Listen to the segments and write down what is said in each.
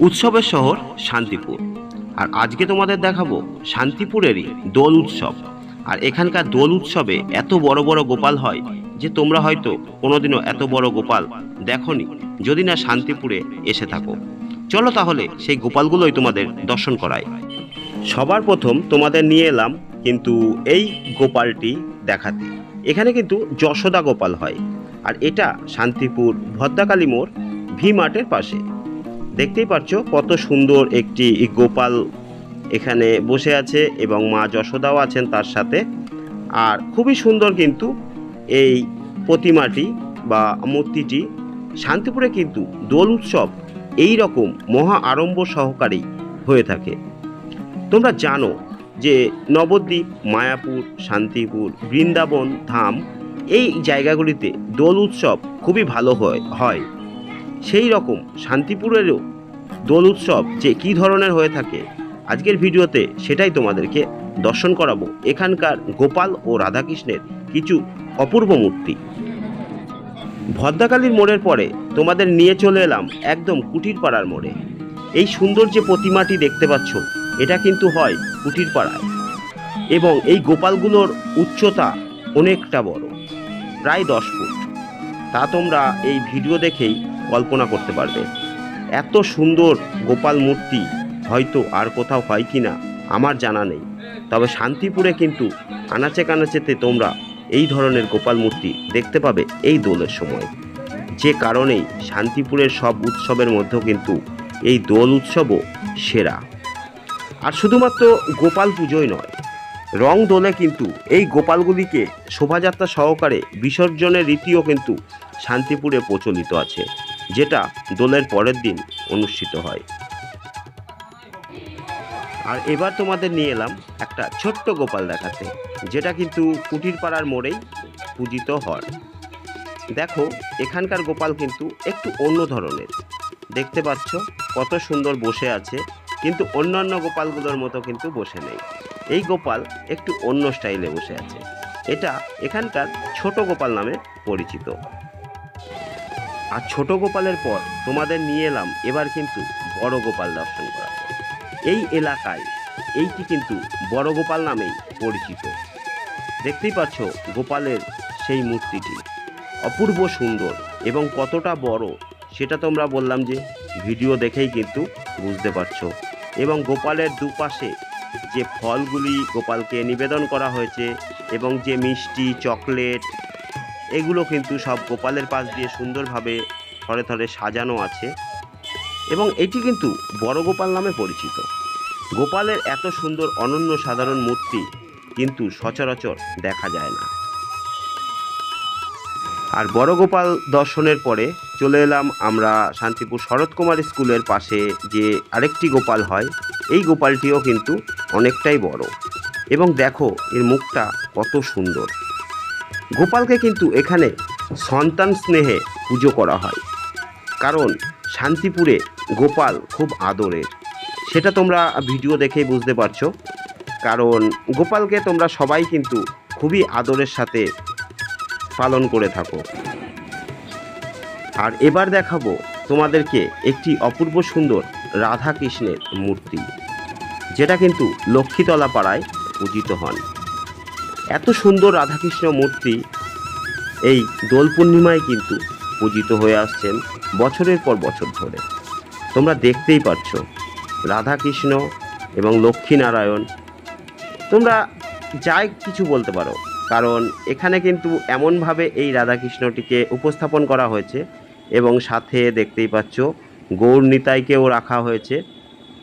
উৎসবের শহর শান্তিপুর। আর আজকে তোমাদের দেখাবো শান্তিপুরেরই দোল উৎসব। আর এখানকার দোল উৎসবে এত বড় বড় গোপাল হয় যে তোমরা হয়তো কোনোদিনও এত বড় গোপাল দেখনি, যদি না শান্তিপুরে এসে থাকো। চলো তাহলে সেই গোপালগুলোই তোমাদের দর্শন করায় সবার প্রথম তোমাদের নিয়ে এলাম কিন্তু এই গোপালটি দেখাতে। এখানে কিন্তু যশোদা গোপাল হয়। আর এটা শান্তিপুর ভদ্রাকালী মোড় ভি মার্টের পাশে। দেখতেই পাচ্ছ কত সুন্দর একটি গোপাল এখানে বসে আছে এবং মা যশোদাও আছেন তার সাথে। আর খুবই সুন্দর কিন্তু এই প্রতিমাটি বা মূর্তিটি। শান্তিপুরে কিন্তু দোল উৎসব এই রকম মহা আড়ম্ব সহকারেই হয়ে থাকে। তোমরা জানো যে নবদ্বীপ, মায়াপুর, শান্তিপুর, বৃন্দাবন ধাম এই জায়গাগুলিতে দোল উৎসব খুবই ভালো হয় হয়। সেই রকম শান্তিপুরেরও দোল উৎসব যে কী ধরনের হয়ে থাকে, আজকের ভিডিওতে সেটাই তোমাদেরকে দর্শন করাবো। এখানকার গোপাল ও রাধাকৃষ্ণের কিছু অপূর্ব মূর্তি। ভদ্রাকালীর মোড়ের পরে তোমাদের নিয়ে চলে এলাম একদম কুটির পাড়ার মোড়ে। এই সুন্দর যে প্রতিমাটি দেখতে পাচ্ছ, এটা কিন্তু হয় কুটির পাড়ায় এবং এই গোপালগুলোর উচ্চতা অনেকটা বড়, প্রায় দশ ফুট। তা তোমরা এই ভিডিও দেখেই কল্পনা করতে পারবে। এত সুন্দর গোপাল মূর্তি হয়তো আর কোথাও হয় কি না আমার জানা নেই। তবে শান্তিপুরে কিন্তু আনাচে কানাচেতে তোমরা এই ধরনের গোপাল মূর্তি দেখতে পাবে এই দোলের সময়। যে কারণেই শান্তিপুরের সব উৎসবের মধ্যেও কিন্তু এই দোল উৎসবও সেরা। আর শুধুমাত্র গোপাল পুজোই নয়, রং দোলে কিন্তু এই গোপালগুলিকে শোভাযাত্রা সহকারে বিসর্জনের রীতিও কিন্তু শান্তিপুরে প্রচলিত আছে। যেটা দোলের পরের দিন অনুষ্ঠিত হয়। আর এবার তোমাদের নিয়ে এলাম একটা ছোট্ট গোপাল দেখাতে, যেটা কিন্তু কুটির পাড়ার মোড়েই পূজিত হয়। দেখো, এখানকার গোপাল কিন্তু একটু অন্য ধরনের। দেখতে পাচ্ছ, কত সুন্দর বসে আছে, কিন্তু অন্যান্য গোপালগুলোর মতো কিন্তু বসে নেই। এই গোপাল একটু অন্য স্টাইলে বসে আছে। এটা এখানকার ছোট গোপাল নামে পরিচিত। আর ছোট গোপালের পর তোমাদের নিয়ে এলাম। এবার কিন্তু বড় গোপাল দর্শন করা এই এলাকায় এইটি কিন্তু বড় গোপাল নামেই পরিচিত। দেখতেই পাচ্ছ গোপালের সেই মূর্তিটি। অপূর্ব সুন্দর এবং কতটা বড় সেটা তোমরা বললাম যে ভিডিও দেখেই কিন্তু বুঝতে পারছ। এবং গোপালের দুপাশে যে ফলগুলি গোপালকে নিবেদন করা হয়েছে এবং যে মিষ্টি, চকলেট এগুলো কিন্তু সব গোপালের পাশ দিয়ে সুন্দরভাবে থরে থরে সাজানো আছে। এবং এটি কিন্তু বড় গোপাল নামে পরিচিত। গোপালের এত সুন্দর অনন্য সাধারণ মূর্তি কিন্তু সচরাচর দেখা যায় না। আর বড় গোপাল দর্শনের পরে চলে এলাম আমরা শান্তিপুর শরৎ কুমার স্কুলের পাশে যে আরেকটি গোপাল হয়, এই গোপালটিও কিন্তু অনেকটাই বড়। এবং দেখো, এর মুখটা কত সুন্দর। গোপালকে কিন্তু এখানে সন্তান স্নেহে পুজো করা হয়। কারণ শান্তিপুরে গোপাল খুব আদরের। সেটা তোমরা ভিডিও দেখেই বুঝতে পারছ। কারণ গোপালকে তোমরা সবাই কিন্তু খুবই আদরের সাথে পালন করে থাকো। আর এবার দেখাবো তোমাদেরকে একটি অপূর্ব সুন্দর রাধা কৃষ্ণের মূর্তি। যেটা কিন্তু লক্ষ্মীতলা পাড়ায় পূজিত হন। এত সুন্দর রাধাকৃষ্ণ মূর্তি। এই দোল পূর্ণিমায় কিন্তু পূজিত হয়ে আসছেন বছরের পর বছর ধরে। তোমরা দেখতেই পাচ্ছ রাধাকৃষ্ণ এবং লক্ষ্মীনারায়ণ। তোমরা যাই কিছু বলতে পারো, কারণ এখানে কিন্তু এমনভাবে এই রাধাকৃষ্ণটিকে উপস্থাপন করা হয়েছে এবং সাথে দেখতেই পাচ্ছ, গৌর নিতাইকেও রাখা হয়েছে,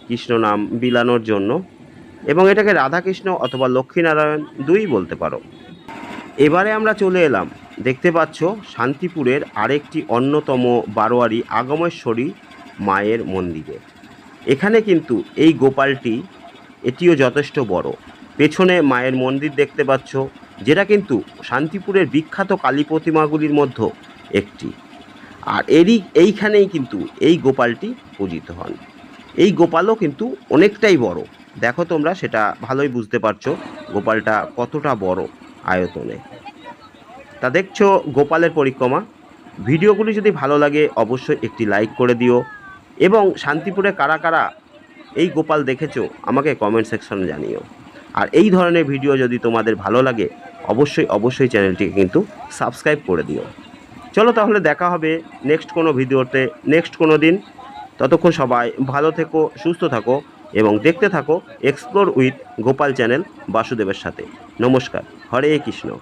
কৃষ্ণ নাম বিলানোর জন্য। এবং এটাকে রাধাকৃষ্ণ অথবা লক্ষ্মীনারায়ণ দুই বলতে পারো। এবারে আমরা চলে এলাম। দেখতে পাচ্ছ, শান্তিপুরের আরেকটি অন্যতম বারোয়ারি আগমেশ্বরী মায়ের মন্দিরে। এখানে কিন্তু এই গোপালটি এটিও যথেষ্ট বড়। পেছনে মায়ের মন্দির দেখতে পাচ্ছ, যেটা কিন্তু শান্তিপুরের বিখ্যাত কালী প্রতিমাগুলির মধ্যে একটি। আর এরই, এইখানেই কিন্তু এই গোপালটি পূজিত হন। এই গোপালও কিন্তু অনেকটাই বড়। দেখো তোমরা, সেটা ভালোই বুঝতে পারছ, গোপালটা কতটা বড় আয়তনে। তা দেখছ গোপালের পরিক্রমা। ভিডিওগুলি যদি ভালো লাগে, অবশ্যই একটি লাইক করে দিও। এবং শান্তিপুরে কারা কারা এই গোপাল দেখেছ, আমাকে কমেন্ট সেকশনে জানিও। আর এই ধরনের ভিডিও যদি তোমাদের ভালো লাগে, অবশ্যই অবশ্যই চ্যানেলটিকে কিন্তু সাবস্ক্রাইব করে দিও। চলো তাহলে দেখা হবে নেক্সট কোনো ভিডিওতে নেক্সট কোনো দিন। ততক্ষণ সবাই ভালো থেকো, সুস্থ থাকো। এবং দেখতে থাকো এক্সপ্লোর উইথ গোপাল চ্যানেল বাসুদেবের সাথে। নমস্কার। হরে কৃষ্ণ।